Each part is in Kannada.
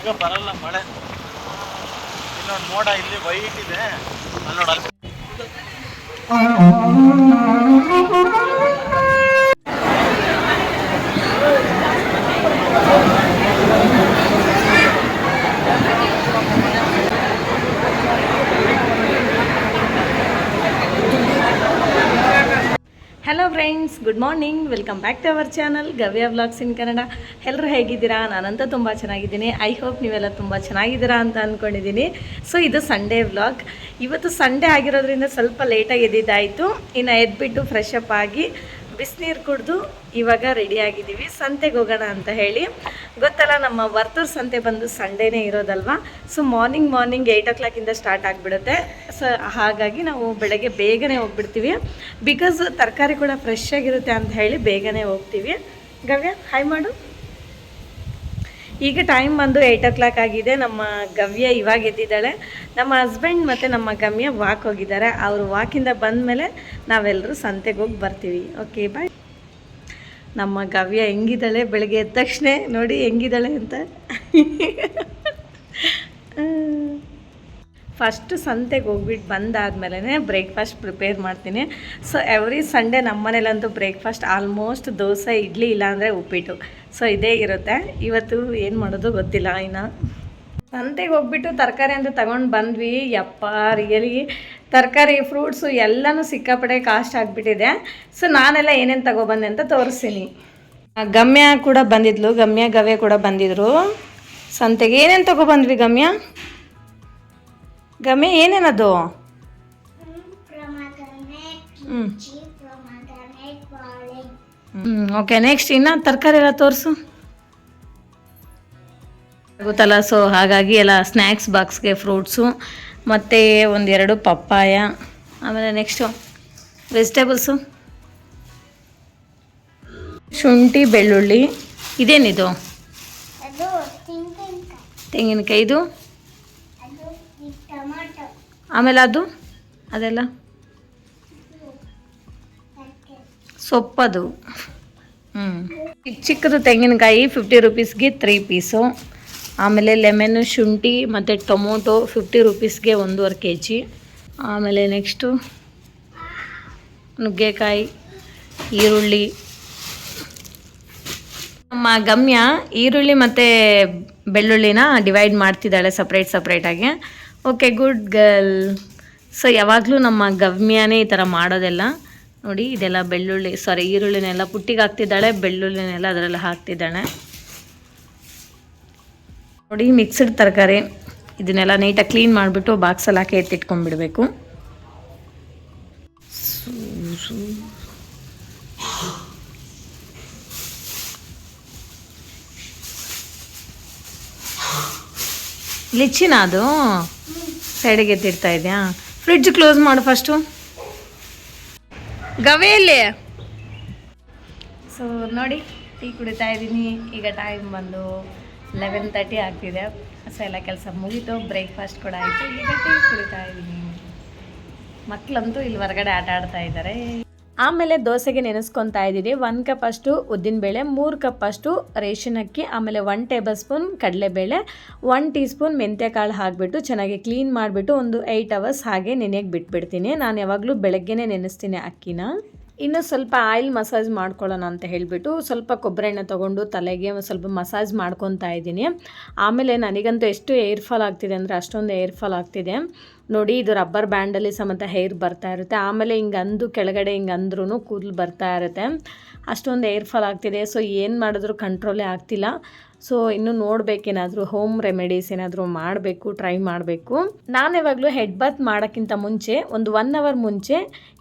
ಈಗ ಬರಲ್ಲ ಮಳೆ. ಇಲ್ಲೊಂದು ಮೋಡ ಇಲ್ಲಿ ವೈಟ್ ಇದೆ. ಅಲ್ಲಿ ನೋಡ hello friends good morning welcome back to our channel Gavya vlogs in Kannada ಎಲ್ಲರೂ ಹೇಗಿದ್ದೀರಾ? ನಾನಂತೂ ತುಂಬ ಚೆನ್ನಾಗಿದ್ದೀನಿ. ಐ ಹೋಪ್ ನೀವೆಲ್ಲ ತುಂಬ ಚೆನ್ನಾಗಿದ್ದೀರಾ ಅಂತ ಅಂದ್ಕೊಂಡಿದ್ದೀನಿ ಸೊ ಇದು ಸಂಡೇ ವ್ಲಾಗ್ ಇವತ್ತು ಸಂಡೇ ಆಗಿರೋದ್ರಿಂದ ಸ್ವಲ್ಪ ಲೇಟಾಗಿ ಎದ್ದಿದ್ದಾಯಿತು. ಇನ್ನು ಎದ್ಬಿಟ್ಟು ಫ್ರೆಶ್ ಅಪ್ ಆಗಿ ಬಿಸಿನೀರು ಕುಡಿದು ಇವಾಗ ರೆಡಿ ಆಗಿದ್ದೀವಿ. ಸಂತೆಗೆ ಹೋಗೋಣ ಅಂತ ಹೇಳಿ. ಗೊತ್ತಲ್ಲ, ನಮ್ಮ ವರ್ತೂರ್ ಸಂತೆ ಬಂದು ಸಂಡೇನೇ ಇರೋದಲ್ವಾ? ಸೊ ಮಾರ್ನಿಂಗ್ ಮಾರ್ನಿಂಗ್ ಏಯ್ಟ್ ಓ ಕ್ಲಾಕಿಂದ ಸ್ಟಾರ್ಟ್ ಆಗಿಬಿಡುತ್ತೆ. ಸೊ ಹಾಗಾಗಿ ನಾವು ಬೆಳಗ್ಗೆ ಬೇಗನೆ ಹೋಗ್ಬಿಡ್ತೀವಿ. ಬಿಕಾಸ್ ತರಕಾರಿ ಕೂಡ ಫ್ರೆಶ್ ಆಗಿರುತ್ತೆ ಅಂತ ಹೇಳಿ ಬೇಗನೆ ಹೋಗ್ತೀವಿ. ಗವ್ಯ ಹಾಯ್ ಮಾಡು. ಈಗ ಟೈಮ್ ಬಂದು ಏಯ್ಟ್ ಓ ಕ್ಲಾಕ್ ಆಗಿದೆ. ನಮ್ಮ ಗವ್ಯ ಇವಾಗ ಎದ್ದಿದ್ದಾಳೆ. ನಮ್ಮ ಹಸ್ಬೆಂಡ್ ಮತ್ತು ನಮ್ಮ ಗಮ್ಯ ವಾಕ್ ಹೋಗಿದ್ದಾರೆ. ಅವರು ವಾಕಿಂದ ಬಂದಮೇಲೆ ನಾವೆಲ್ಲರೂ ಸಂತೆಗೆ ಹೋಗಿ ಬರ್ತೀವಿ. ಓಕೆ ಬಾಯ್ ನಮ್ಮ ಗವ್ಯ ಹೆಂಗಿದ್ದಾಳೆ? ಬೆಳಗ್ಗೆ ಎದ್ದ ತಕ್ಷಣ ನೋಡಿ ಹೆಂಗಿದ್ದಾಳೆ ಅಂತ. ಫಸ್ಟ್ ಸಂತೆಗೆ ಹೋಗ್ಬಿಟ್ಟು ಬಂದಾದ್ಮೇಲೆ ಬ್ರೇಕ್ಫಾಸ್ಟ್ ಪ್ರಿಪೇರ್ ಮಾಡ್ತೀನಿ. ಸೊ ಎವ್ರಿ ಸಂಡೇ ನಮ್ಮ ಮನೇಲಂತೂ ಬ್ರೇಕ್ಫಾಸ್ಟ್ ಆಲ್ಮೋಸ್ಟ್ ದೋಸೆ, ಇಡ್ಲಿ ಇಲ್ಲಾಂದರೆ ಉಪ್ಪಿಟ್ಟು. ಸೊ ಇದೇ ಇರುತ್ತೆ. ಇವತ್ತು ಏನು ಮಾಡೋದು ಗೊತ್ತಿಲ್ಲ ಇನ್ನು. ಸಂತೆಗೆ ಹೋಗ್ಬಿಟ್ಟು ತರಕಾರಿ ಅಂತ ತಗೊಂಡು ಬಂದ್ವಿ. ಯಪ್ಪ ರಿಯಲಿ ತರಕಾರಿ ಫ್ರೂಟ್ಸು ಎಲ್ಲನೂ ಸಿಕ್ಕಾಪಡೆ ಕಾಸ್ಟ್ ಆಗಿಬಿಟ್ಟಿದೆ. ಸೊ ನಾನೆಲ್ಲ ಏನೇನು ತಗೊಬಂದೆ ಅಂತ ತೋರಿಸ್ತೀನಿ. ಗಮ್ಯ ಕೂಡ ಬಂದಿದ್ಲು. ಗಮ್ಯ ಗವೆ ಕೂಡ ಬಂದಿದ್ರು. ಸಂತೆಗೆ ಏನೇನು ತಗೊಬಂದ್ವಿ ಗಮ್ಯ? ಗಮ್ಯ ಏನೇನದು? ಹ್ಞೂ ಹ್ಞೂ ಓಕೆ ನೆಕ್ಸ್ಟ್ ಇನ್ನ ತರಕಾರಿ ಎಲ್ಲ ತೋರಿಸು. ಗೊತ್ತಲ್ಲ ಸೊ ಹಾಗಾಗಿ ಎಲ್ಲ ಸ್ನ್ಯಾಕ್ಸ್ ಬಾಕ್ಸ್ಗೆ ಫ್ರೂಟ್ಸು ಮತ್ತು ಒಂದೆರಡು ಪಪ್ಪಾಯ ಆಮೇಲೆ ನೆಕ್ಸ್ಟು ವೆಜಿಟೇಬಲ್ಸು ಶುಂಠಿ ಬೆಳ್ಳುಳ್ಳಿ ಇದೇನಿದು? ತೆಂಗಿನಕಾಯಿ ಇದು? ಆಮೇಲೆ ಅದು, ಅದೆಲ್ಲ? ಸೊಪ್ಪದು. ಹ್ಞೂ ಚಿಕ್ಕ ಚಿಕ್ಕದು ತೆಂಗಿನಕಾಯಿ ಫಿಫ್ಟಿ ರುಪೀಸ್ಗೆ ತ್ರೀ ಪೀಸು ಆಮೇಲೆ ಲೆಮನ್ನು ಶುಂಠಿ ಮತ್ತು ಟೊಮೊಟೊ ಫಿಫ್ಟಿ ರುಪೀಸ್ಗೆ ಒಂದೂವರೆ ಕೆ ಜಿ ಆಮೇಲೆ ನೆಕ್ಸ್ಟು ನುಗ್ಗೆಕಾಯಿ, ಈರುಳ್ಳಿ. ನಮ್ಮ ಗಮ್ಯ ಈರುಳ್ಳಿ ಮತ್ತು ಬೆಳ್ಳುಳ್ಳಿನ ಡಿವೈಡ್ ಮಾಡ್ತಿದ್ದಾಳೆ ಸಪ್ರೇಟ್ ಸಪ್ರೇಟಾಗಿ ಓಕೆ ಗುಡ್ ಗರ್ಲ್ ಸೊ ಯಾವಾಗಲೂ ನಮ್ಮ ಗಮ್ಯಾನೇ ಈ ಥರ ಮಾಡೋದೆಲ್ಲ. ನೋಡಿ, ಇದೆಲ್ಲ ಬೆಳ್ಳುಳ್ಳಿ ಸಾರಿ ಈರುಳ್ಳಿನೆಲ್ಲ ಪುಟ್ಟಿಗೆ ಹಾಕ್ತಿದ್ದಾಳೆ, ಬೆಳ್ಳುಳ್ಳಿನೆಲ್ಲ ಅದರಲ್ಲಿ ಹಾಕ್ತಿದ್ದಾಳೆ. ನೋಡಿ ಮಿಕ್ಸ್ಡ್ ತರಕಾರಿ. ಇದನ್ನೆಲ್ಲ ನೀಟಾಗಿ ಕ್ಲೀನ್ ಮಾಡಿಬಿಟ್ಟು ಬಾಕ್ಸಲ್ಲಿ ಹಾಕಿ ಎತ್ತಿಟ್ಕೊಂಡ್ಬಿಡ್ಬೇಕು. ಲಿಚ್ಚಿನ ಅದು? ಸೈಡಿಗೆ ಎತ್ತಿಡ್ತಾ ಇದೆಯಾ? ಫ್ರಿಡ್ಜ್ ಕ್ಲೋಸ್ ಮಾಡು ಫಸ್ಟು ಗವೆಯಲ್ಲಿ ಸೊ ನೋಡಿ ಟೀ ಕುಡಿತಾ ಇದ್ದೀನಿ. ಈಗ ಟೈಮ್ ಬಂದು ಲೆವೆನ್ ತರ್ಟಿ ಆಗ್ತಿದೆ. ಸೊ ಎಲ್ಲ ಕೆಲಸ ಮುಗೀತು. ಬ್ರೇಕ್ಫಾಸ್ಟ್ ಕೂಡ ಆಯಿತು. ಈಗ ಟೀ ಕುಡಿತಾ ಇದ್ದೀನಿ. ಮಕ್ಕಳಂತೂ ಇಲ್ಲಿ ಹೊರಗಡೆ ಆಟ ಆಡ್ತಾ ಇದ್ದಾರೆ. ಆಮೇಲೆ ದೋಸೆಗೆ ನೆನೆಸ್ಕೊತಾ ಇದ್ದೀನಿ ಒಂದು ಕಪ್ ಅಷ್ಟು ಉದ್ದಿನಬೇಳೆ ಮೂರು ಕಪ್ ಅಷ್ಟು ರೇಷನ್ ಅಕ್ಕಿ, ಆಮೇಲೆ ಒನ್ ಟೇಬಲ್ ಸ್ಪೂನ್ ಕಡಲೆಬೇಳೆ ಒನ್ ಟೀ ಸ್ಪೂನ್ ಮೆಂತ್ಯಕಾಳು ಹಾಕಿಬಿಟ್ಟು ಚೆನ್ನಾಗಿ ಕ್ಲೀನ್ ಮಾಡಿಬಿಟ್ಟು ಒಂದು ಏಯ್ಟ್ ಅವರ್ಸ್ ಹಾಗೆ ನೆನೆಯಕ್ಕೆ ಬಿಟ್ಬಿಡ್ತೀನಿ. ನಾನು ಯಾವಾಗಲೂ ಬೆಳಗ್ಗೆನೇ ನೆನೆಸ್ತೀನಿ ಅಕ್ಕಿನ. ಇನ್ನು ಸ್ವಲ್ಪ ಆಯಿಲ್ ಮಸಾಜ್ ಮಾಡ್ಕೊಳ್ಳೋಣ ಅಂತ ಹೇಳಿಬಿಟ್ಟು ಸ್ವಲ್ಪ ಕೊಬ್ಬರಿ ಎಣ್ಣೆ ತೊಗೊಂಡು ತಲೆಗೆ ಸ್ವಲ್ಪ ಮಸಾಜ್ ಮಾಡ್ಕೊತಾ ಇದ್ದೀನಿ. ಆಮೇಲೆ ನನಗಂತೂ ಎಷ್ಟು ಏರ್ ಫಾಲ್ ಆಗ್ತಿದೆ ಅಂದರೆ ಅಷ್ಟೊಂದು ಏರ್ ಫಾಲ್ ಆಗ್ತಿದೆ. ನೋಡಿ, ಇದು ರಬ್ಬರ್ ಬ್ಯಾಂಡಲ್ಲಿ ಸಮೇತ ಹೇರ್ ಬರ್ತಾ ಇರುತ್ತೆ. ಆಮೇಲೆ ಹಿಂಗೆ ಅಂದು ಕೆಳಗಡೆ ಹಿಂಗೆ ಅಂದ್ರೂ ಕೂದಲು ಬರ್ತಾ ಇರುತ್ತೆ. ಅಷ್ಟೊಂದು ಏರ್ ಫಾಲ್ ಆಗ್ತಿದೆ. ಸೊ ಏನು ಮಾಡಿದ್ರು ಕಂಟ್ರೋಲೇ ಆಗ್ತಿಲ್ಲ. ಸೊ ಇನ್ನು ನೋಡಬೇಕೇನಾದರೂ ಹೋಮ್ ರೆಮಿಡೀಸ್ ಏನಾದರೂ ಮಾಡಬೇಕು ಟ್ರೈ ಮಾಡಬೇಕು. ನಾನು ಯಾವಾಗಲೂ ಹೆಡ್ ಬಾತ್ ಮಾಡೋಕ್ಕಿಂತ ಮುಂಚೆ, ಒಂದು ಒನ್ ಅವರ್ ಮುಂಚೆ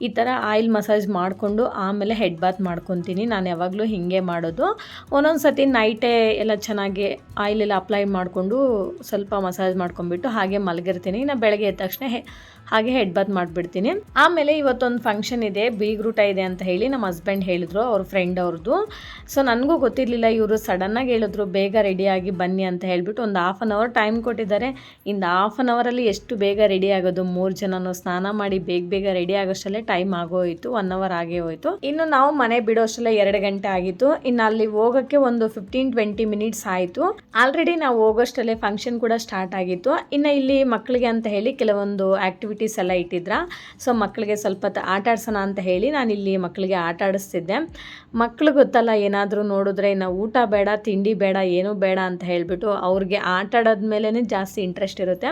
ಈ ಥರ ಆಯಿಲ್ ಮಸಾಜ್ ಮಾಡಿಕೊಂಡು ಆಮೇಲೆ ಹೆಡ್ ಬಾತ್ ಮಾಡ್ಕೊತೀನಿ. ನಾನು ಯಾವಾಗಲೂ ಹೀಗೆ ಮಾಡೋದು. ಒಂದೊಂದು ಸತಿ ನೈಟೇ ಎಲ್ಲ ಚೆನ್ನಾಗಿ ಆಯಿಲ್ ಎಲ್ಲ ಅಪ್ಲೈ ಮಾಡಿಕೊಂಡು ಸ್ವಲ್ಪ ಮಸಾಜ್ ಮಾಡ್ಕೊಂಡ್ಬಿಟ್ಟು ಹಾಗೆ ಮಲಗಿರ್ತೀನಿ. ಇನ್ನು ಬೆಳಗ್ಗೆ ಎದ್ದ ತಕ್ಷಣ ಹಾಗೆ ಹೆಡ್ ಬಾತ್ ಮಾಡಿಬಿಡ್ತೀನಿ. ಆಮೇಲೆ ಇವತ್ತೊಂದು ಫಂಕ್ಷನ್ ಇದೆ ಬೀಗ್ರೂಟ ಇದೆ ಅಂತ ಹೇಳಿ ನಮ್ಮ ಹಸ್ಬೆಂಡ್ ಹೇಳಿದ್ರು, ಅವ್ರ ಫ್ರೆಂಡ್ ಅವ್ರದ್ದು ಸೊ ನನಗೂ ಗೊತ್ತಿರಲಿಲ್ಲ, ಇವರು ಸಡನ್ನಾಗಿ ಹೇಳಿದ್ರು, ಬೇಗ ರೆಡಿಯಾಗಿ ಬನ್ನಿ ಅಂತ ಹೇಳ್ಬಿಟ್ಟು ಒಂದು ಹಾಫ್ ಆನ್ ಅವರ್ ಟೈಮ್ ಕೊಟ್ಟಿದ್ದಾರೆ. ಇನ್ನು ಹಾಫ್ ಆನ್ ಅವರಲ್ಲಿ ಎಷ್ಟು ಬೇಗ ರೆಡಿ ಆಗೋದು, ಮೂರು ಜನನು ಸ್ನಾನ ಮಾಡಿ ಬೇಗ ಬೇಗ ರೆಡಿ ಆಗೋಷ್ಟಲ್ಲೇ ಟೈಮ್ ಆಗೋಯ್ತು ಒನ್ ಅವರ್ ಆಗೇ ಹೋಯ್ತು. ಇನ್ನು ನಾವು ಮನೆ ಬಿಡೋಷ್ಟಲ್ಲೇ ಎರಡು ಗಂಟೆ ಆಗಿತ್ತು. ಇನ್ನು ಅಲ್ಲಿ ಹೋಗೋಕ್ಕೆ ಒಂದು ಫಿಫ್ಟೀನ್ ಟ್ವೆಂಟಿ ಮಿನಿಟ್ಸ್ ಆಯಿತು. ಆಲ್ರೆಡಿ ನಾವು ಹೋಗೋಷ್ಟಲ್ಲೇ ಫಂಕ್ಷನ್ ಕೂಡ ಸ್ಟಾರ್ಟ್ ಆಗಿತ್ತು. ಇನ್ನು ಇಲ್ಲಿ ಮಕ್ಕಳಿಗೆ ಅಂತ ಹೇಳಿ ಕೆಲವೊಂದು ಆ್ಯಕ್ಟಿವಿಟೀಸ್ ಎಲ್ಲ ಇಟ್ಟಿದ್ರ? ಸೊ ಮಕ್ಕಳಿಗೆ ಸ್ವಲ್ಪ ಆಟ ಆಡ್ಸೋಣ ಅಂತ ಹೇಳಿ ನಾನು ಇಲ್ಲಿ ಮಕ್ಕಳಿಗೆ ಆಟ ಆಡಿಸ್ತಿದ್ದೆ ಮಕ್ಕಳು ಗೊತ್ತಲ್ಲ, ಏನಾದರೂ ನೋಡಿದ್ರೆ ಇನ್ನು ಊಟ ಬೇಡ, ತಿಂಡಿ ಬೇಡ, ಏನೂ ಬೇಡ ಅಂತ ಹೇಳಿಬಿಟ್ಟು ಅವ್ರಿಗೆ ಆಟ ಆಡೋದ ಮೇಲೇ ಜಾಸ್ತಿ ಇಂಟ್ರೆಸ್ಟ್ ಇರುತ್ತೆ.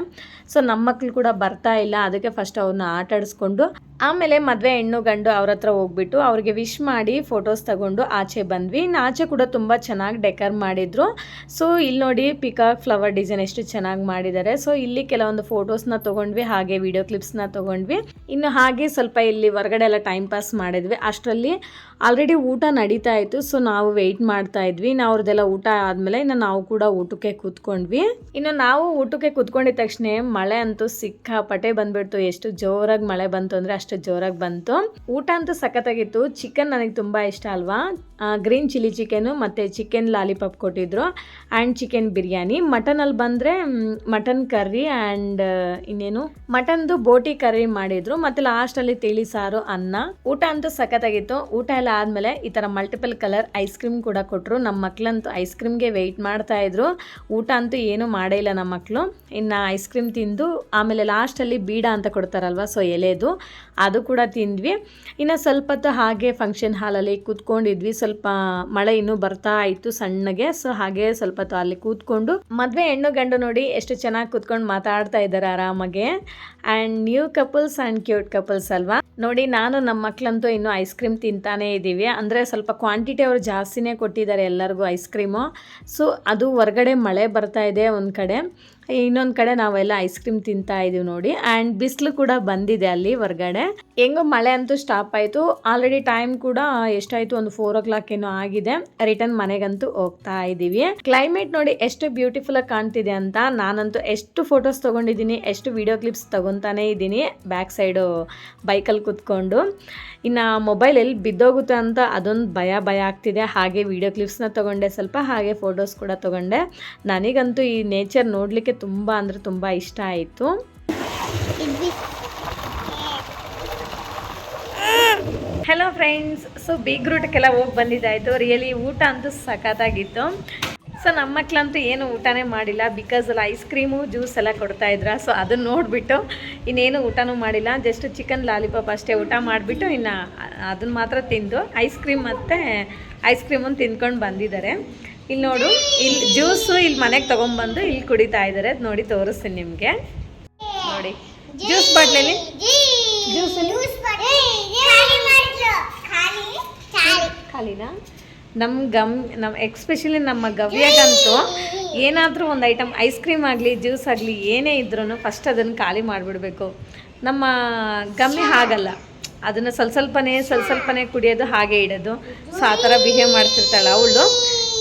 ಸೊ ನಮ್ಮ ಮಕ್ಕಳು ಕೂಡ ಬರ್ತಾ ಇಲ್ಲ, ಅದಕ್ಕೆ ಫಸ್ಟ್ ಅವ್ರನ್ನ ಆಟ ಆಡಿಸ್ಕೊಂಡು ಆಮೇಲೆ ಮದುವೆ ಹೆಣ್ಣು ಗಂಡು ಅವ್ರ ಹತ್ರ ಹೋಗ್ಬಿಟ್ಟು ಅವ್ರಿಗೆ ವಿಶ್ ಮಾಡಿ ಫೋಟೋಸ್ ತಗೊಂಡು ಆಚೆ ಬಂದ್ವಿ. ಆಚೆ ಕೂಡ ತುಂಬ ಚೆನ್ನಾಗಿ ಡೆಕರ್ ಮಾಡಿದ್ರು. ಸೊ ಇಲ್ಲಿ ನೋಡಿ ಪಿಕಾಕ್ ಫ್ಲವರ್ ಡಿಸೈನ್ ಎಷ್ಟು ಚೆನ್ನಾಗಿ ಮಾಡಿದ್ದಾರೆ. ಸೊ ಇಲ್ಲಿ ಕೆಲವೊಂದು ಫೋಟೋಸ್ನ ತೊಗೊಂಡ್ವಿ, ಹಾಗೆ ವಿಡಿಯೋ ಕ್ಲಿಪ್ಸ್ನ ತೊಗೊಂಡ್ವಿ. ಇನ್ನು ಹಾಗೆ ಸ್ವಲ್ಪ ಇಲ್ಲಿ ಹೊರಗಡೆ ಎಲ್ಲ ಟೈಮ್ ಪಾಸ್ ಮಾಡಿದ್ವಿ. ಅಷ್ಟರಲ್ಲಿ ಆಲ್ರೆಡಿ ಊಟ ನಡೀತಾ ಇತ್ತು ಸೊ ನಾವು ವೆಯ್ಟ್ ಮಾಡ್ತಾ ಇದ್ವಿ. ನಾವು ಅವ್ರದ್ದೆಲ್ಲ ಊಟ ಆದಮೇಲೆ ಇನ್ನು ನಾವು ಕೂಡ ಊಟಕ್ಕೆ ಕೂತ್ಕೊಂಡ್ವಿ. ಇನ್ನು ನಾವು ಊಟಕ್ಕೆ ಕೂತ್ಕೊಂಡಿದ ತಕ್ಷಣ ಮಳೆ ಅಂತೂ ಸಿಕ್ಕಾಪಟ್ಟೆ ಬಂದ್ಬಿಡ್ತು. ಎಷ್ಟು ಜೋರಾಗಿ ಮಳೆ ಬಂತು ಅಂದರೆ ಅಷ್ಟು ಜೋರಾಗಿ ಬಂತು. ಊಟ ಅಂತೂ ಸಖತ್ತಾಗಿತ್ತು. ಚಿಕನ್ ನನಗೆ ತುಂಬ ಇಷ್ಟ ಅಲ್ವಾ? ಗ್ರೀನ್ ಚಿಲ್ಲಿ ಚಿಕನು ಮತ್ತು ಚಿಕನ್ ಲಾಲಿಪಾಪ್ ಕೊಟ್ಟಿದ್ರು. And chicken biryani. ಮಟನಲ್ಲಿ ಬಂದರೆ ಮಟನ್ ಕರ್ರಿ ಆ್ಯಂಡ್ ಇನ್ನೇನು? ಮಟನ್ದು ಬೋಟಿ ಕರಿ ಮಾಡಿದ್ರು. ಮತ್ತು ಲಾಸ್ಟಲ್ಲಿ ತಿಳಿ ಸಾರು, ಅನ್ನ. ಊಟ ಅಂತೂ ಸಖತ್ತಾಗಿತ್ತು. ಊಟ ಎಲ್ಲ ಆದಮೇಲೆ ಈ ಥರ ಮಲ್ಟಿಪಲ್ ಕಲರ್ ಐಸ್ ಕ್ರೀಮ್ ಕೂಡ ಕೊಟ್ಟರು ನಮ್ಮ ಮಕ್ಕಳಂತೂ ಐಸ್ ಕ್ರೀಮ್ಗೆ ವೆಯ್ಟ್ ಮಾಡ್ತಾ ಇದ್ರು. ಊಟ ಅಂತೂ ಏನೂ ಮಾಡೇ ಇಲ್ಲ ನಮ್ಮ ಮಕ್ಕಳು ಇನ್ನು ಐಸ್ ಕ್ರೀಮ್ ತಿಂದು ಆಮೇಲೆ ಲಾಸ್ಟಲ್ಲಿ ಬೀಡ ಅಂತ ಕೊಡ್ತಾರಲ್ವ ಸೊ ಎಲೆದು, ಅದು ಕೂಡ ತಿಂದ್ವಿ. ಇನ್ನು ಸ್ವಲ್ಪ ಹಾಗೆ ಫಂಕ್ಷನ್ ಹಾಲಲ್ಲಿ ಕೂತ್ಕೊಂಡಿದ್ವಿ. ಸ್ವಲ್ಪ ಮಳೆ ಇನ್ನೂ ಬರ್ತಾ ಇತ್ತು ಸಣ್ಣಗೆ ಸೊ ಹಾಗೆ ಸ್ವಲ್ಪ ಅಲ್ಲಿ ಕೂತ್ಕೊಂಡು ಮದುವೆ ಹೆಣ್ಣು ಗಂಡು ನೋಡಿ ಎಷ್ಟು ಚೆನ್ನಾಗಿ ಕೂತ್ಕೊಂಡು ಮಾತಾಡ್ತಾ ಇದ್ದಾರೆ ಆರಾಮಾಗೆ. And new couples and cute couples ಅಲ್ವಾ? ನೋಡಿ, ನಾನು ನಮ್ಮ ಮಕ್ಕಳಂತೂ ಇನ್ನೂ ಐಸ್ ಕ್ರೀಮ್ ತಿಂತಾನೇ ಇದ್ದೀವಿ ಅಂದರೆ ಸ್ವಲ್ಪ ಕ್ವಾಂಟಿಟಿ ಅವರು ಜಾಸ್ತಿನೇ ಕೊಟ್ಟಿದ್ದಾರೆ ಎಲ್ಲರಿಗೂ ಐಸ್ ಕ್ರೀಮು ಸೊ ಅದು ಹೊರಗಡೆ ಮಳೆ ಬರ್ತಾ ಇದೆ ಒಂದು ಕಡೆ. ಇನ್ನೊಂದು ಕಡೆ ನಾವೆಲ್ಲ ಐಸ್ ಕ್ರೀಮ್ ತಿಂತಾ ಇದೀವಿ ನೋಡಿ. ಆ್ಯಂಡ್ ಬಿಸಿಲು ಕೂಡ ಬಂದಿದೆ ಅಲ್ಲಿ ಹೊರಗಡೆ. ಹೆಂಗೋ ಮಳೆ ಅಂತೂ ಸ್ಟಾಪ್ ಆಯಿತು. ಆಲ್ರೆಡಿ ಟೈಮ್ ಕೂಡ ಎಷ್ಟಾಯಿತು? ಒಂದು ಫೋರ್ ಓ ಕ್ಲಾಕ್ ಏನೋ ಆಗಿದೆ. ರಿಟರ್ನ್ ಮನೆಗಂತೂ ಹೋಗ್ತಾ ಇದ್ದೀವಿ ಕ್ಲೈಮೇಟ್ ನೋಡಿ ಎಷ್ಟು ಬ್ಯೂಟಿಫುಲ್ ಆಗಿ ಕಾಣ್ತಿದೆ ಅಂತ ನಾನಂತೂ ಎಷ್ಟು ಫೋಟೋಸ್ ತೊಗೊಂಡಿದ್ದೀನಿ, ಎಷ್ಟು ವಿಡಿಯೋ ಕ್ಲಿಪ್ಸ್ ತೊಗೊತಾನೇ ಇದ್ದೀನಿ ಬ್ಯಾಕ್ ಸೈಡು ಬೈಕಲ್ಲಿ ಕುತ್ಕೊಂಡು. ಇನ್ನು ಮೊಬೈಲ್ ಎಲ್ಲಿ ಬಿದ್ದೋಗುತ್ತೆ ಅಂತ ಅದೊಂದು ಭಯ ಭಯ ಆಗ್ತಿದೆ. ಹಾಗೆ ವಿಡಿಯೋ ಕ್ಲಿಪ್ಸ್ನ ತೊಗೊಂಡೆ, ಸ್ವಲ್ಪ ಹಾಗೆ ಫೋಟೋಸ್ ಕೂಡ ತೊಗೊಂಡೆ. ನನಗಂತೂ ಈ ನೇಚರ್ ನೋಡಲಿಕ್ಕೆ ತುಂಬ ಅಂದರೆ ತುಂಬ ಇಷ್ಟ ಆಯಿತು. ಹಲೋ ಫ್ರೆಂಡ್ಸ್ ಸೊ ಬಿಗ್ ರೂಟಕ್ಕೆಲ್ಲ ಹೋಗಿ ಬಂದಿದ್ದಾಯಿತು. ರಿಯಲಿ ಊಟ ಅಂತೂ ಸಖತ್ತಾಗಿತ್ತು. ಸೊ ನಮ್ಮ ಮಕ್ಕಳಂತೂ ಏನು ಊಟನೇ ಮಾಡಿಲ್ಲ. ಬಿಕಾಸ್ ಅಲ್ಲಿ ಐಸ್ ಕ್ರೀಮು ಜ್ಯೂಸ್ ಎಲ್ಲ ಕೊಡ್ತಾ ಇದ್ರ. ಸೊ ಅದನ್ನ ನೋಡಿಬಿಟ್ಟು ಇನ್ನೇನು ಊಟನೂ ಮಾಡಿಲ್ಲ. ಜಸ್ಟ್ ಚಿಕನ್ ಲಾಲಿಪಾಪ್ ಅಷ್ಟೇ ಊಟ ಮಾಡಿಬಿಟ್ಟು ಇನ್ನು ಅದನ್ನು ಮಾತ್ರ ತಿಂದು ಐಸ್ ಕ್ರೀಮ್ ಮತ್ತು ಐಸ್ ಕ್ರೀಮನ್ನು ತಿಂದ್ಕೊಂಡು ಬಂದಿದ್ದಾರೆ. ಇಲ್ಲಿ ನೋಡು, ಇಲ್ಲಿ ಜ್ಯೂಸು ಇಲ್ಲಿ ಮನೆಗೆ ತೊಗೊಂಬಂದು ಇಲ್ಲಿ ಕುಡಿತಾ ಇದ್ದಾರೆ ಅದು ನೋಡಿ ತೋರಿಸ್ತೀನಿ ನಿಮಗೆ. ನೋಡಿ, ಜ್ಯೂಸ್ ಬಾಟ್ಲಲ್ಲಿ? ಜ್ಯೂಸ್ ಖಾಲಿನಾ? ನಮ್ಮ ಗಮ್ ನಮ್ಮ ಎಕ್ಸ್ಪೆಷಲಿ ನಮ್ಮ ಗವ್ಯಗಂತೂ ಏನಾದರೂ ಒಂದು ಐಟಮ್, ಐಸ್ ಕ್ರೀಮ್ ಆಗಲಿ, ಜ್ಯೂಸ್ ಆಗಲಿ, ಏನೇ ಇದ್ರೂ ಫಸ್ಟ್ ಅದನ್ನು ಖಾಲಿ ಮಾಡಿಬಿಡ್ಬೇಕು. ನಮ್ಮ ಗಮ್ಮಿ ಹಾಗಲ್ಲ. ಅದನ್ನು ಸ್ವಲ್ಪ ಸ್ವಲ್ಪನೇ ಸ್ವಲ್ಪ ಸ್ವಲ್ಪನೇ ಕುಡಿಯೋದು ಹಾಗೆ ಇಡೋದು. ಸೊ, ಆ ಥರ ಬಿಹೇವ್ ಮಾಡ್ತಿರ್ತಾಳೆ ಅವಳು.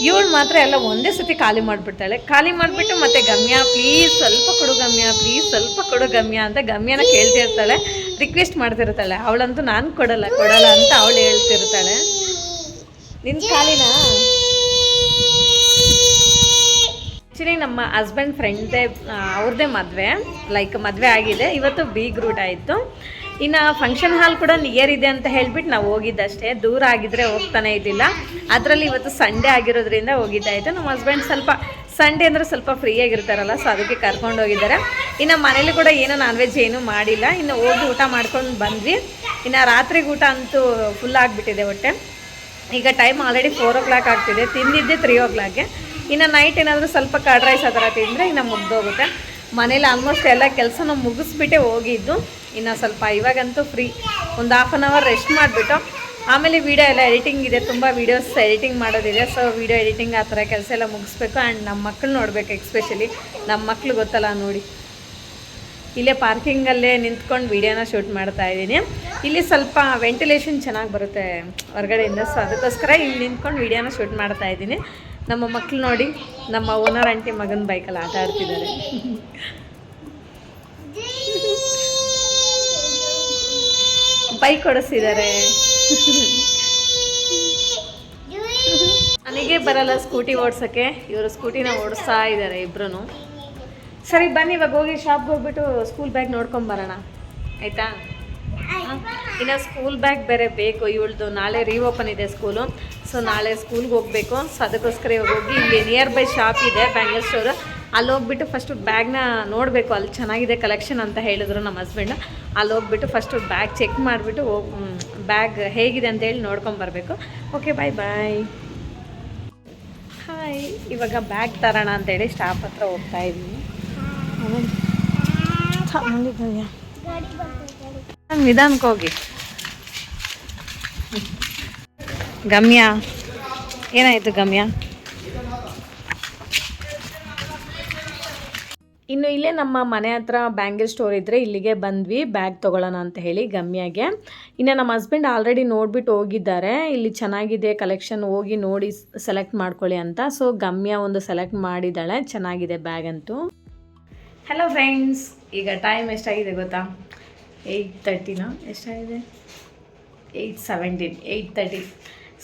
ಇವಳು ಮಾತ್ರ ಎಲ್ಲ ಒಂದೇ ಸತಿ ಖಾಲಿ ಮಾಡಿಬಿಡ್ತಾಳೆ. ಖಾಲಿ ಮಾಡಿಬಿಟ್ಟು ಮತ್ತೆ ಗಮ್ಯ ಪ್ಲೀಸ್ ಸ್ವಲ್ಪ ಕೊಡು ಗಮ್ಯ ಪ್ಲೀಸ್ ಸ್ವಲ್ಪ ಕೊಡು ಗಮ್ಯ ಅಂತ ಗಮ್ಯನ ಕೇಳ್ತಿರ್ತಾಳೆ ರಿಕ್ವೆಸ್ಟ್ ಮಾಡ್ತಿರ್ತಾಳೆ. ಅವಳಂತೂ ನಾನು ಕೊಡಲ್ಲ ಕೊಡಲ್ಲ ಅಂತ ಅವಳು ಹೇಳ್ತಿರ್ತಾಳೆ. ನಿನ್ ಖಾಲಿನಾ? ಆ್ಯಕ್ಚುಲಿ ನಮ್ಮ ಹಸ್ಬೆಂಡ್ ಫ್ರೆಂಡ್ದೇ ಅವ್ರದ್ದೇ ಮದುವೆ ಲೈಕ್ ಮದುವೆ ಆಗಿದೆ. ಇವತ್ತು ಬೀಗ್ ರೂಟ್ ಆಯಿತು. ಇನ್ನು ಫಂಕ್ಷನ್ ಹಾಲ್ ಕೂಡ ನಿಯರ್ ಇದೆ ಅಂತ ಹೇಳ್ಬಿಟ್ಟು ನಾವು ಹೋಗಿದ್ದಷ್ಟೇ. ದೂರ ಆಗಿದ್ರೆ ಹೋಗ್ತಾನೆ ಇದ್ದಿಲ್ಲ. ಅದರಲ್ಲಿ ಇವತ್ತು ಸಂಡೇ ಆಗಿರೋದ್ರಿಂದ ಹೋಗಿದ್ದಾಯಿತು ನಮ್ಮ ಹಸ್ಬೆಂಡ್ ಸ್ವಲ್ಪ ಸಂಡೇ ಅಂದರೆ ಸ್ವಲ್ಪ ಫ್ರೀ ಆಗಿರ್ತಾರಲ್ಲ ಸೊ ಅದಕ್ಕೆ ಕರ್ಕೊಂಡು ಹೋಗಿದ್ದಾರೆ. ಇನ್ನು ಮನೇಲಿ ಕೂಡ ಏನೂ ನಾನ್ ವೆಜ್ ಏನೂ ಮಾಡಿಲ್ಲ. ಇನ್ನು ಹೋಗಿ ಊಟ ಮಾಡ್ಕೊಂಡು ಬಂದ್ವಿ. ಇನ್ನು ರಾತ್ರಿಗೆ ಊಟ ಅಂತೂ ಫುಲ್ ಆಗಿಬಿಟ್ಟಿದೆ ಹೊಟ್ಟೆ. ಈಗ time already four o'clock ಆಗ್ತಿದೆ. ತಿಂದಿದ್ದೆ ತ್ರೀ ಓ ಕ್ಲಾಕ್ಗೆ ಇನ್ನು ನೈಟ್ ಏನಾದರೂ ಸ್ವಲ್ಪ ಕರ್ಡ್ ರೈಸ್ ಆ ಥರ ತಿಂದರೆ ಇನ್ನು ಮುಗ್ದೋಗುತ್ತೆ. ಮನೇಲಿ ಆಲ್ಮೋಸ್ಟ್ ಎಲ್ಲ ಕೆಲಸನ ಮುಗಿಸ್ಬಿಟ್ಟೆ ಹೋಗಿದ್ದು. ಇನ್ನು ಸ್ವಲ್ಪ ಇವಾಗಂತೂ ಫ್ರೀ ಒಂದು ಹಾಫ್ ಆನ್ ಅವರ್ ರೆಸ್ಟ್ ಮಾಡಿಬಿಟ್ಟು, ಆಮೇಲೆ ವೀಡಿಯೋ ಎಲ್ಲ ಎಡಿಟಿಂಗ್ ಇದೆ. ತುಂಬ ವೀಡಿಯೋಸ್ ಎಡಿಟಿಂಗ್ ಮಾಡೋದಿದೆ. ಸೊ ವೀಡಿಯೋ ಎಡಿಟಿಂಗ್ ಆ ಥರ ಕೆಲಸ ಎಲ್ಲ ಮುಗಿಸ್ಬೇಕು. ಆ್ಯಂಡ್ ನಮ್ಮ ಮಕ್ಕಳು ನೋಡಬೇಕು ಎಕ್ಸ್ಪೆಷಲಿ ನಮ್ಮ ಮಕ್ಕಳು ಗೊತ್ತಲ್ಲ ನೋಡಿ. ಇಲ್ಲೇ ಪಾರ್ಕಿಂಗಲ್ಲೇ ನಿಂತ್ಕೊಂಡು ವೀಡಿಯೋನ ಶೂಟ್ ಮಾಡ್ತಾ ಇದ್ದೀನಿ. ಇಲ್ಲಿ ಸ್ವಲ್ಪ ವೆಂಟಿಲೇಷನ್ ಚೆನ್ನಾಗಿ ಬರುತ್ತೆ ಹೊರಗಡೆಯಿಂದ. ಸೊ ಅದಕ್ಕೋಸ್ಕರ ಇಲ್ಲಿ ನಿಂತ್ಕೊಂಡು ವೀಡಿಯೋನ ಶೂಟ್ ಮಾಡ್ತಾ ಇದ್ದೀನಿ. ನಮ್ಮ ಮಕ್ಕಳು ನೋಡಿ ನಮ್ಮ ಓನರ್ ಆಂಟಿ ಮಗನ ಬೈಕಲ್ಲಿ ಆಟ ಆಡ್ತಿದ್ದಾರೆ. ಬೈಕ್ ಹೊಡೆಸಿದ್ದಾರೆ ನನಗೆ ಬರಲ್ಲ ಸ್ಕೂಟಿ ಓಡ್ಸೋಕ್ಕೆ. ಇವರು ಸ್ಕೂಟಿನ ಓಡಿಸ್ತಾ ಇದ್ದಾರೆ ಇಬ್ರು ಸರಿ ಬನ್ನಿ ಇವಾಗ ಹೋಗಿ ಶಾಪ್ಗೆ ಹೋಗ್ಬಿಟ್ಟು ಸ್ಕೂಲ್ ಬ್ಯಾಗ್ ನೋಡ್ಕೊಂಬರೋಣ ಆಯಿತಾ? ಇನ್ನು ಸ್ಕೂಲ್ ಬ್ಯಾಗ್ ಬೇರೆ ಬೇಕು ಇವಳ್ದು ನಾಳೆ ರೀಓಪನ್ ಇದೆ ಸ್ಕೂಲು ಸೊ ನಾಳೆ ಸ್ಕೂಲ್ಗೆ ಹೋಗಬೇಕು ಸೊ ಅದಕ್ಕೋಸ್ಕರ ಇವಾಗ ಹೋಗಿ ಇಲ್ಲಿ ನಿಯರ್ ಬೈ ಶಾಪ್ ಇದೆ ಬ್ಯಾಂಗಲ್ ಸ್ಟೋರು ಅಲ್ಲಿ ಹೋಗ್ಬಿಟ್ಟು ಫಸ್ಟು ಬ್ಯಾಗ್ನ ನೋಡಬೇಕು ಅಲ್ಲಿ ಚೆನ್ನಾಗಿದೆ ಕಲೆಕ್ಷನ್ ಅಂತ ಹೇಳಿದ್ರು ನಮ್ಮ ಹಸ್ಬೆಂಡ್ ಅಲ್ಲಿ ಹೋಗ್ಬಿಟ್ಟು ಫಸ್ಟು ಬ್ಯಾಗ್ ಚೆಕ್ ಮಾಡಿಬಿಟ್ಟು ಬ್ಯಾಗ್ ಹೇಗಿದೆ ಅಂತ ಹೇಳಿ ನೋಡ್ಕೊಂಬರ್ಬೇಕು ಓಕೆ ಬಾಯ್ ಬಾಯ್ ಹಾಯ್ ಇವಾಗ ಬ್ಯಾಗ್ ತರೋಣ ಅಂತೇಳಿ ಸ್ಟಾಪ್ ಹತ್ರ ಹೋಗ್ತಾ ಇದ್ದೀನಿ ನಿಧಾನಕ್ಕೆ ಹೋಗಿ ಗಮ್ಯ? ಏನಾಯಿತು ಗಮ್ಯ? ಇನ್ನು ಇಲ್ಲೇ ನಮ್ಮ ಮನೆ ಹತ್ರ ಬ್ಯಾಂಗಲ್ ಸ್ಟೋರ್ ಇದ್ದರೆ ಇಲ್ಲಿಗೆ ಬಂದ್ವಿ. ಬ್ಯಾಗ್ ತೊಗೊಳ್ಳೋಣ ಅಂತ ಹೇಳಿ ಗಮ್ಯಾಗೆ. ಇನ್ನು ನಮ್ಮ ಹಸ್ಬೆಂಡ್ ಆಲ್ರೆಡಿ ನೋಡ್ಬಿಟ್ಟು ಹೋಗಿದ್ದಾರೆ. ಇಲ್ಲಿ ಚೆನ್ನಾಗಿದೆ ಕಲೆಕ್ಷನ್ ಹೋಗಿ ನೋಡಿ ಸೆಲೆಕ್ಟ್ ಮಾಡ್ಕೊಳ್ಳಿ ಅಂತ. ಸೊ ಗಮ್ಯ ಒಂದು ಸೆಲೆಕ್ಟ್ ಮಾಡಿದ್ದಾಳೆ. ಚೆನ್ನಾಗಿದೆ ಬ್ಯಾಗ್ ಅಂತೂ. ಹಲೋ ಫ್ರೆಂಡ್ಸ್ ಈಗ ಟೈಮ್ ಎಷ್ಟಾಗಿದೆ ಗೊತ್ತಾ? ಏಯ್ಟ್ ತರ್ಟಿನಾ ಎಷ್ಟಾಗಿದೆ? Eight seventeen eight thirty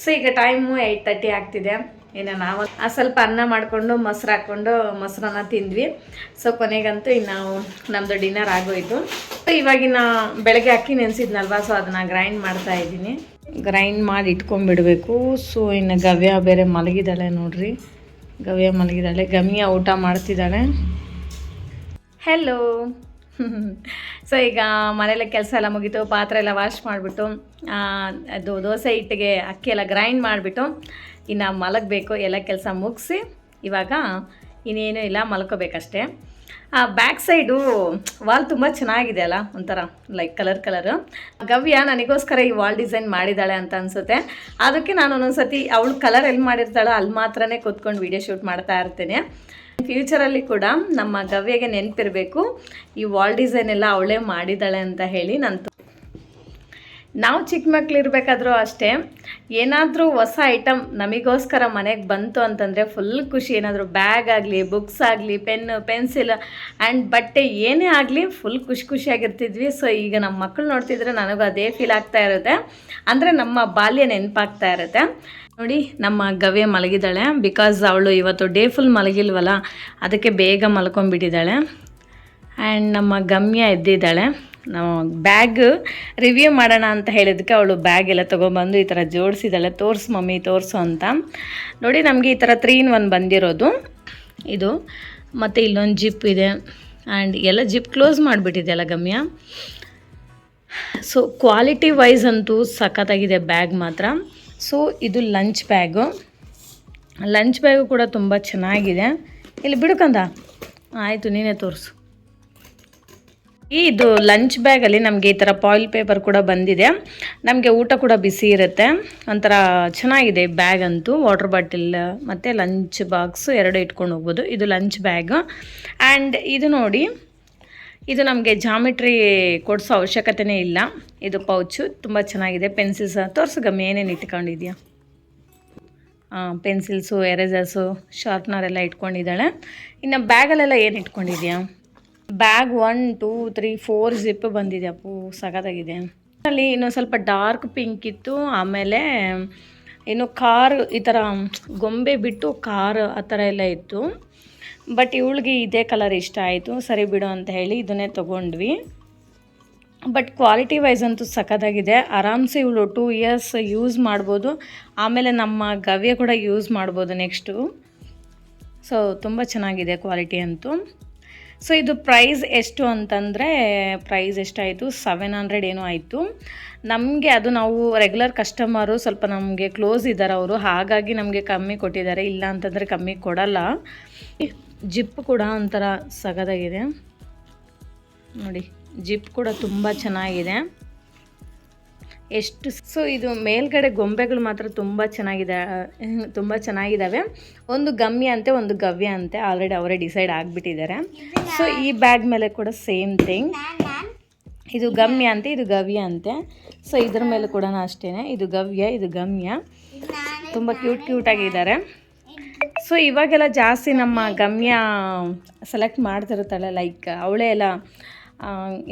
so ಈಗ ಟೈಮು ಏಯ್ಟ್ ತರ್ಟಿ ಆಗ್ತಿದೆ. ಇನ್ನು ನಾವು ಆ ಸ್ವಲ್ಪ ಅನ್ನ ಮಾಡಿಕೊಂಡು, ಮೊಸರು ಹಾಕ್ಕೊಂಡು ಮೊಸರನ್ನ ತಿಂದ್ವಿ. ಸೊ ಕೊನೆಗಂತೂ ಇನ್ನು ನಾವು ನಮ್ಮದು ಡಿನ್ನರ್ ಆಗೋಯಿತು. ಸೊ ಇವಾಗಿನ ಬೆಳಗ್ಗೆ ಅಕ್ಕಿ ನೆನೆಸಿದ್ನಲ್ವ? ಸೊ ಅದನ್ನು ಗ್ರೈಂಡ್ ಮಾಡ್ತಾ ಇದ್ದೀನಿ. ಗ್ರೈಂಡ್ ಮಾಡಿ ಇಟ್ಕೊಂಡ್ಬಿಡಬೇಕು. ಸೊ ಇನ್ನು ಗವ್ಯ ಬೇರೆ ಮಲಗಿದ್ದಾಳೆ ನೋಡ್ರಿ. ಗವ್ಯ ಮಲಗಿದ್ದಾಳೆ. ಗಮ್ಯ ಊಟ ಮಾಡ್ತಿದ್ದಾಳೆ. ಹೆಲೋ ಸೊ ಈಗ ಮನೆಯಲ್ಲೇ ಕೆಲಸ ಎಲ್ಲ ಮುಗೀತು, ಪಾತ್ರೆ ಎಲ್ಲ ವಾಶ್ ಮಾಡಿಬಿಟ್ಟು ಅದು ದೋಸೆ ಹಿಟ್ಟಿಗೆ ಅಕ್ಕಿ ಎಲ್ಲ ಗ್ರೈಂಡ್ ಮಾಡಿಬಿಟ್ಟು, ಇನ್ನು ಮಲಗಬೇಕು, ಎಲ್ಲ ಕೆಲಸ ಮುಗಿಸಿ, ಇವಾಗ ಇನ್ನೇನು ಇಲ್ಲ, ಮಲ್ಕೋಬೇಕಷ್ಟೇ. ಬ್ಯಾಕ್ ಸೈಡು ವಾಲ್ ತುಂಬ ಚೆನ್ನಾಗಿದೆ ಅಲ್ಲ, ಒಂಥರ ಲೈಕ್ ಕಲರ್ ಕಲರು ಗವ್ಯ ನನಗೋಸ್ಕರ ಈ ವಾಲ್ ಡಿಸೈನ್ ಮಾಡಿದ್ದಾಳೆ ಅಂತ ಅನಿಸುತ್ತೆ. ಅದಕ್ಕೆ ನಾನು ಒಂದೊಂದು ಸತಿ ಅವಳು ಕಲರ್ ಎಲ್ಲಿ ಮಾಡಿರ್ತಾಳೋ ಅಲ್ಲಿ ಮಾತ್ರನೇ ಕೂತ್ಕೊಂಡು ವಿಡಿಯೋ ಶೂಟ್ ಮಾಡ್ತಾ ಇರ್ತೀನಿ. ಫ್ಯೂಚರಲ್ಲಿ ಕೂಡ ನಮ್ಮ ಗವ್ಯಗೆ ನೆನಪಿರಬೇಕು. ಈ ವಾಲ್ ಡಿಸೈನ್ ಎಲ್ಲ ಅವಳೇ ಮಾಡಿದ್ದಾಳೆ ಅಂತ ಹೇಳಿ ನಾನು ನಾವು ಚಿಕ್ಕ ಮಕ್ಳು ಇರಬೇಕಾದ್ರೂ ಅಷ್ಟೇ, ಏನಾದರೂ ಹೊಸ ಐಟಮ್ ನಮಗೋಸ್ಕರ ಮನೆಗೆ ಬಂತು ಅಂತಂದರೆ ಫುಲ್ ಖುಷಿ. ಏನಾದರೂ ಬ್ಯಾಗ್ ಆಗಲಿ ಬುಕ್ಸ್ ಆಗಲಿ ಪೆನ್ನು ಪೆನ್ಸಿಲ್ ಆ್ಯಂಡ್ ಬಟ್ಟೆ ಏನೇ ಆಗಲಿ ಫುಲ್ ಖುಷಿ ಖುಷಿಯಾಗಿರ್ತಿದ್ವಿ. ಸೊ ಈಗ ನಮ್ಮ ಮಕ್ಕಳು ನೋಡ್ತಿದ್ರೆ ನನಗೂ ಅದೇ ಫೀಲ್ ಆಗ್ತಾ ಇರುತ್ತೆ. ಅಂದರೆ ನಮ್ಮ ಬಾಲ್ಯ ನೆನಪಾಗ್ತಾ ಇರುತ್ತೆ. ನೋಡಿ, ನಮ್ಮ ಗವ್ಯ ಮಲಗಿದ್ದಾಳೆ. ಬಿಕಾಸ್ ಅವಳು ಇವತ್ತು ಡೇ ಫುಲ್ ಮಲಗಿಲ್ವಲ್ಲ, ಅದಕ್ಕೆ ಬೇಗ ಮಲ್ಕೊಂಡ್ಬಿಟ್ಟಿದ್ದಾಳೆ. ಆ್ಯಂಡ್ ನಮ್ಮ ಗಮ್ಯ ಎದ್ದಿದ್ದಾಳೆ. ಬ್ಯಾಗ್ ರಿವ್ಯೂ ಮಾಡೋಣ ಅಂತ ಹೇಳಿದಕ್ಕೆ ಅವಳು ಬ್ಯಾಗ್ ಎಲ್ಲ ತೊಗೊಬಂದು ಈ ಥರ ಜೋಡಿಸಿದಾಳೆ ತೋರಿಸು ಮಮ್ಮಿ, ತೋರಿಸು ಅಂತ. ನೋಡಿ ನಮಗೆ ಈ ಥರ ತ್ರೀ ಇನ್ ಒನ್ ಬಂದಿರೋದು. ಇದು ಮತ್ತು ಇಲ್ಲೊಂದು ಜಿಪ್ ಇದೆ. ಆ್ಯಂಡ್ ಎಲ್ಲ ಜಿಪ್ ಕ್ಲೋಸ್ ಮಾಡಿಬಿಟ್ಟಿದೆಯಲ್ಲ ಗಮ್ಯ? ಸೊ ಕ್ವಾಲಿಟಿ ವೈಸ್ ಅಂತೂ ಸಖತ್ತಾಗಿದೆ ಬ್ಯಾಗ್ ಮಾತ್ರ. ಸೊ ಇದು ಲಂಚ್ ಬ್ಯಾಗು ಲಂಚ್ ಬ್ಯಾಗು ಕೂಡ ತುಂಬ ಚೆನ್ನಾಗಿದೆ. ಇಲ್ಲಿ ಬಿಡುಕಂದ ಆಯಿತು, ನೀನೇ ತೋರಿಸು. ಇದು ಲಂಚ್ ಬ್ಯಾಗಲ್ಲಿ ನಮಗೆ ಈ ಥರ ಪಾಯಿಲ್ ಪೇಪರ್ ಕೂಡ ಬಂದಿದೆ. ನಮಗೆ ಊಟ ಕೂಡ ಬಿಸಿ ಇರುತ್ತೆ. ಒಂಥರ ಚೆನ್ನಾಗಿದೆ ಬ್ಯಾಗ್ ಅಂತೂ. ವಾಟರ್ ಬಾಟಿಲ್ ಮತ್ತು ಲಂಚ್ ಬಾಕ್ಸು ಎರಡು ಇಟ್ಕೊಂಡು ಹೋಗ್ಬೋದು. ಇದು ಲಂಚ್ ಬ್ಯಾಗ್ ಆ್ಯಂಡ್ ಇದು ನೋಡಿ, ಇದು ನಮಗೆ ಜಾಮಿಟ್ರಿ ಕೊಡಿಸೋ ಅವಶ್ಯಕತೆನೇ ಇಲ್ಲ. ಇದು ಪೌಚು ತುಂಬ ಚೆನ್ನಾಗಿದೆ. ಪೆನ್ಸಿಲ್ಸ್ ತೋರಿಸು ಗಮ್ಮಿ ಏನೇನು ಇಟ್ಕೊಂಡಿದ್ಯಾ? ಪೆನ್ಸಿಲ್ಸು ಎರೇಸರ್ಸು ಶಾರ್ಪ್ನರ್ ಎಲ್ಲ ಇಟ್ಕೊಂಡಿದ್ದಾಳೆ. ಇನ್ನು ಬ್ಯಾಗಲ್ಲೆಲ್ಲ ಏನು ಇಟ್ಕೊಂಡಿದ್ಯಾ? Bag one two three four zip ಬಂದಿದೆ ಅಪ್ಪು, ಸಖತ್ತಾಗಿದೆ. ಅಲ್ಲಿ ಇನ್ನೊಂದು ಸ್ವಲ್ಪ ಡಾರ್ಕ್ ಪಿಂಕ್ ಇತ್ತು, ಆಮೇಲೆ ಏನು ಕಾರ್ ಈ ಥರ ಗೊಂಬೆ ಬಿಟ್ಟು ಕಾರ್ ಆ ಥರ ಎಲ್ಲ ಇತ್ತು. ಬಟ್ ಇವಳಿಗೆ ಇದೇ ಕಲರ್ ಇಷ್ಟ ಆಯಿತು, ಸರಿ ಬಿಡು ಅಂತ ಹೇಳಿ ಇದನ್ನೇ ತೊಗೊಂಡ್ವಿ. ಬಟ್ ಕ್ವಾಲಿಟಿ ವೈಸ್ ಅಂತೂ ಸಖತ್ತಾಗಿದೆ, ಆರಾಮ್ಸೆ ಇವಳು ಟೂ ಇಯರ್ಸ್ ಯೂಸ್ ಮಾಡ್ಬೋದು, ಆಮೇಲೆ ನಮ್ಮ ಗವ್ಯ ಕೂಡ ಯೂಸ್ ಮಾಡ್ಬೋದು ನೆಕ್ಸ್ಟು ಸೊ ತುಂಬ ಚೆನ್ನಾಗಿದೆ ಕ್ವಾಲಿಟಿ ಅಂತೂ. ಸೊ ಇದು ಪ್ರೈಸ್ ಎಷ್ಟು ಅಂತಂದರೆ ಪ್ರೈಸ್ ಎಷ್ಟಾಯಿತು? ಸೆವೆನ್ ಹಂಡ್ರೆಡ್ ಏನೋ ಆಯಿತು. ನಮಗೆ ಅದು ನಾವು ರೆಗ್ಯುಲರ್ ಕಸ್ಟಮರು ಸ್ವಲ್ಪ ನಮಗೆ ಕ್ಲೋಸ್ ಇದ್ದಾರೆ ಅವರು. ಹಾಗಾಗಿ ನಮಗೆ ಕಮ್ಮಿ ಕೊಟ್ಟಿದ್ದಾರೆ. ಇಲ್ಲ ಅಂತಂದರೆ ಕಮ್ಮಿ ಕೊಡಲ್ಲ. ಜಿಪ್ ಕೂಡ ಒಂಥರ ಸಗದಾಗಿದೆ. ನೋಡಿ ಜಿಪ್ ಕೂಡ ತುಂಬ ಚೆನ್ನಾಗಿದೆ. ಎಷ್ಟು, ಸೊ ಇದು ಮೇಲ್ಗಡೆ ಗೊಂಬೆಗಳು ಮಾತ್ರ ತುಂಬ ಚೆನ್ನಾಗಿದೆ, ತುಂಬ ಚೆನ್ನಾಗಿದ್ದಾವೆ ಒಂದು ಗಮ್ಯ ಅಂತೆ, ಒಂದು ಗವ್ಯ ಅಂತೆ ಆಲ್ರೆಡಿ ಅವರೇ ಡಿಸೈಡ್ ಆಗಿಬಿಟ್ಟಿದ್ದಾರೆ. ಸೊ ಈ ಬ್ಯಾಗ್ ಮೇಲೆ ಕೂಡ ಸೇಮ್ ಥಿಂಗ್ ಇದು ಗಮ್ಯ ಅಂತೆ, ಇದು ಗವ್ಯ ಅಂತೆ. ಸೊ ಇದ್ರ ಮೇಲೆ ಕೂಡ ಅಷ್ಟೇ ಇದು ಗವ್ಯ, ಇದು ಗಮ್ಯ. ತುಂಬ ಕ್ಯೂಟ್ ಆಗಿದ್ದಾರೆ. ಸೊ ಇವಾಗೆಲ್ಲ ಜಾಸ್ತಿ ನಮ್ಮ ಗಮ್ಯ ಸೆಲೆಕ್ಟ್ ಮಾಡ್ತಿರ್ತಾಳೆ ಲೈಕ್ ಅವಳೇ ಎಲ್ಲ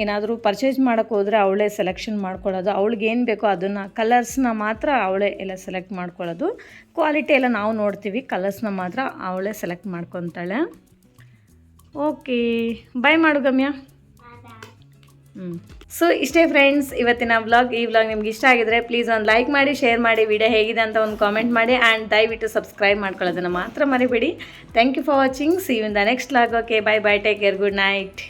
ಏನಾದರೂ ಪರ್ಚೇಸ್ ಮಾಡೋಕ್ಕೆ ಹೋದರೆ ಅವಳೇ ಸೆಲೆಕ್ಷನ್ ಮಾಡ್ಕೊಳ್ಳೋದು. ಅವಳಿಗೆ ಏನು ಬೇಕೋ ಅದನ್ನು ಕಲರ್ಸ್ನ ಮಾತ್ರ ಅವಳೇ ಎಲ್ಲ ಸೆಲೆಕ್ಟ್ ಮಾಡ್ಕೊಳ್ಳೋದು. ಕ್ವಾಲಿಟಿ ಎಲ್ಲ ನಾವು ನೋಡ್ತೀವಿ ಕಲರ್ಸ್ನ ಮಾತ್ರ ಅವಳೇ ಸೆಲೆಕ್ಟ್ ಮಾಡ್ಕೊತಾಳೆ. ಓಕೆ ಬೈ ಮಾಡು ಗಮ್ಯ. ಹ್ಞೂ ಸೊ ಇಷ್ಟೇ ಫ್ರೆಂಡ್ಸ್ ಇವತ್ತಿನ ವ್ಲಾಗ್ ಈ ವ್ಲಾಗ್ ನಿಮ್ಗೆ ಇಷ್ಟ ಆಗಿದ್ರೆ ಪ್ಲೀಸ್ ಒಂದು ಲೈಕ್ ಮಾಡಿ ಶೇರ್ ಮಾಡಿ ವಿಡಿಯೋ ಹೇಗಿದೆ ಅಂತ ಒಂದು ಕಾಮೆಂಟ್ ಮಾಡಿ ಆ್ಯಂಡ್ ದಯವಿಟ್ಟು ಸಬ್ಸ್ಕ್ರೈಬ್ ಮಾಡ್ಕೊಳ್ಳೋದನ್ನು ಮಾತ್ರ ಮರಿಬೇಡಿ. Thank you for watching see in the next vlog okay bye bye take care good night